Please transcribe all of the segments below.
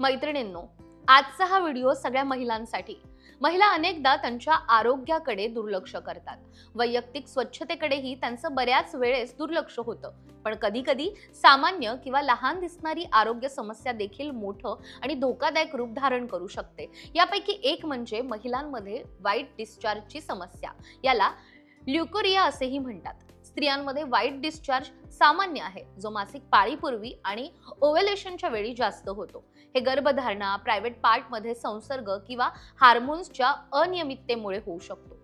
मैत्रिणींनो आजचा हा व्हिडिओ सगळ्या महिलांसाठी. महिला अनेकदा त्यांच्या आरोग्याकडे दुर्लक्ष करतात. वैयक्तिक स्वच्छतेकडेही त्यांचं बऱ्याच वेळेस दुर्लक्ष होतं. पण कधी कधी सामान्य किंवा लहान दिसणारी आरोग्य समस्या देखील मोठं आणि धोकादायक रूप धारण करू शकते. यापैकी एक म्हणजे महिलांमध्ये वाईट डिस्चार्जची समस्या. याला ल्युकोरिया असेही म्हणतात. स्त्रियांमध्ये वाईट डिस्चार्ज सामान्य आहे जो मासिक पाळीपूर्वी आणि ओव्हलेशनच्या वेळी जास्त होतो. हे गर्भधारणा प्रायव्हेट पार्टमध्ये संसर्ग किंवा हार्मोन्सच्या अनियमिततेमुळे होऊ शकतो.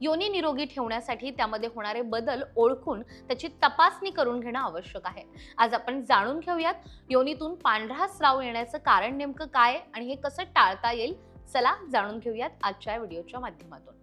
योनी निरोगी ठेवण्यासाठी त्यामध्ये होणारे बदल ओळखून त्याची तपासणी करून घेणं आवश्यक आहे. आज आपण जाणून घेऊयात योनीतून पांढरा स्राव येण्याचं कारण नेमकं काय आणि हे कसं टाळता येईल? चला जाणून घेऊयात आजच्या व्हिडिओच्या माध्यमातून.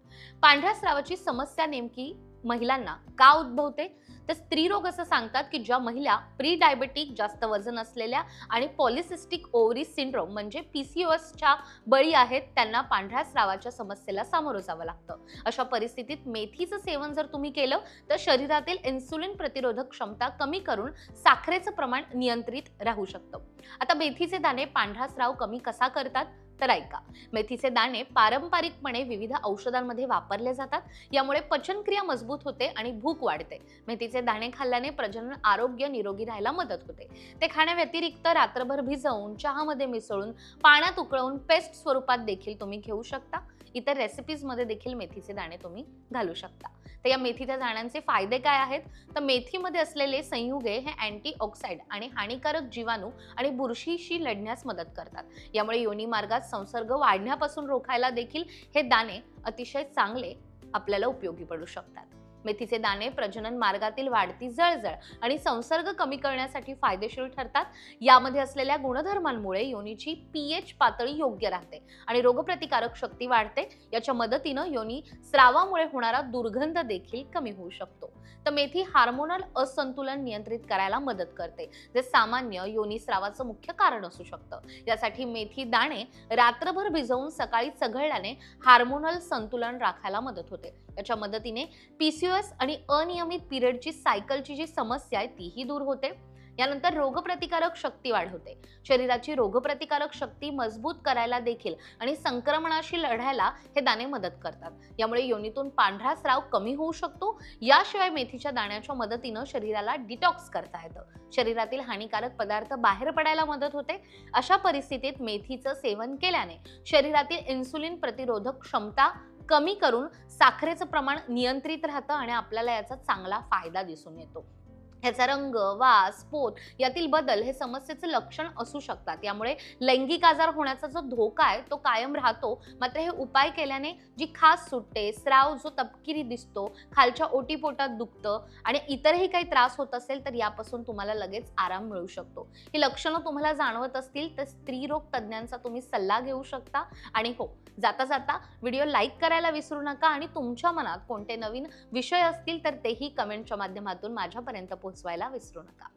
पांढऱ्या स्रावाची समस्या नेमकी महिलांना का उद्भवते? तर स्त्रीरोग असं सांगतात की ज्या महिला प्री डायबेटिक जास्त वजन असलेल्या आणि पॉलिसिस्टिक ओव्हरी सिंड्रोम म्हणजे पीसीओएसच्या बळी आहेत त्यांना पांढऱ्या स्रावाच्या समस्येला सामोरं जावं लागतं. अशा परिस्थितीत मेथीचं सेवन जर तुम्ही केलं तर शरीरातील इन्सुलिन प्रतिरोधक क्षमता कमी करून साखरेचं प्रमाण नियंत्रित राहू शकतं. आता मेथीचे दाणे पांढरा स्राव कमी कसा करतात? तर ऐका मेथीचे दाणे पारंपरिकपणे विविध औषधांमध्ये वापरले जातात. यामुळे पचनक्रिया मजबूत होते आणि भूक वाढते. मेथीचे दाणे खाल्ल्याने प्रजनन आरोग्य निरोगी राहायला मदत होते. ते खाण्याव्यतिरिक्त रात्रभर भिजवून चहामध्ये मिसळून पाण्यात उकळवून पेस्ट स्वरूपात देखील तुम्ही घेऊ शकता. इतर रेसिपीजमध्ये देखील मेथीचे दाणे तुम्ही घालू शकता. तर या मेथीच्या दाण्यांचे फायदे काय आहेत? तर मेथीमध्ये असलेले संयुगे हे अँटी ऑक्साईड आणि हानिकारक जीवाणू आणि बुरशीशी लढण्यास मदत करतात. यामुळे योनी मार्गात संसर्ग वाढण्यापासून रोखायला देखील हे दाणे अतिशय चांगले आपल्याला उपयोगी पडू शकतात. मेथीचे दाणे प्रजनन मार्गातील वाढती जळजळ आणि संसर्ग कमी करण्यासाठी फायदेशीर ठरतात. यामध्ये असलेल्या गुणधर्मांमुळे योनीची पीएच पातळी योग्य राहते आणि रोगप्रतिकारक शक्ती वाढते. याच्या मदतीनं योनी स्रावामुळे होणारा दुर्गंध देखील कमी होऊ शकतो. तर मेथी हार्मोनल असंतुलन नियंत्रित करायला मदत करते जे सामान्य योनी स्रावाचं मुख्य कारण असू शकतं. यासाठी मेथी दाणे रात्रभर भिजवून सकाळी चघळल्याने हार्मोनल संतुलन राखायला मदत होते. याच्या मदतीने पीसीओएस आणि अनियमित पिरियडची सायकलची जी समस्या आहे तीही दूर होते. यानंतर रोगप्रतिकारक शक्ती वाढवते. शरीराची रोगप्रतिकारक शक्ती मजबूत करायला देखील आणि संक्रमणाशी लढायला हे दाणे मदत करतात. यामुळे योनीतून पांढरा स्राव कमी होऊ शकतो. याशिवाय मेथीच्या दाण्याच्या मदतीनं शरीराला डिटॉक्स करता येतं. शरीरातील हानिकारक पदार्थ बाहेर पडायला मदत होते. अशा परिस्थितीत मेथीचं सेवन केल्याने शरीरातील इन्सुलिन प्रतिरोधक क्षमता कमी करून साखरेचं प्रमाण नियंत्रित राहतं आणि आपल्याला याचा चांगला फायदा दिसून येतो. ह्याचा रंग वास पोत यातील बदल हे समस्येचं लक्षण असू शकतात. यामुळे लैंगिक आजार होण्याचा जो धोका आहे तो कायम राहतो. मात्र हे उपाय केल्याने जी खास सुटते स्राव जो तपकिरी दिसतो खालच्या ओटीपोटात दुखतं आणि इतरही काही त्रास होत असेल तर यापासून तुम्हाला लगेच आराम मिळू शकतो. ही लक्षणं तुम्हाला जाणवत असतील तर स्त्रीरोग तज्ज्ञांचा तुम्ही सल्ला घेऊ शकता. आणि हो जाता जाता व्हिडिओ लाईक करायला विसरू नका आणि तुमच्या मनात कोणते नवीन विषय असतील तर तेही कमेंटच्या माध्यमातून माझ्यापर्यंत पोहोचवायला विसरू नका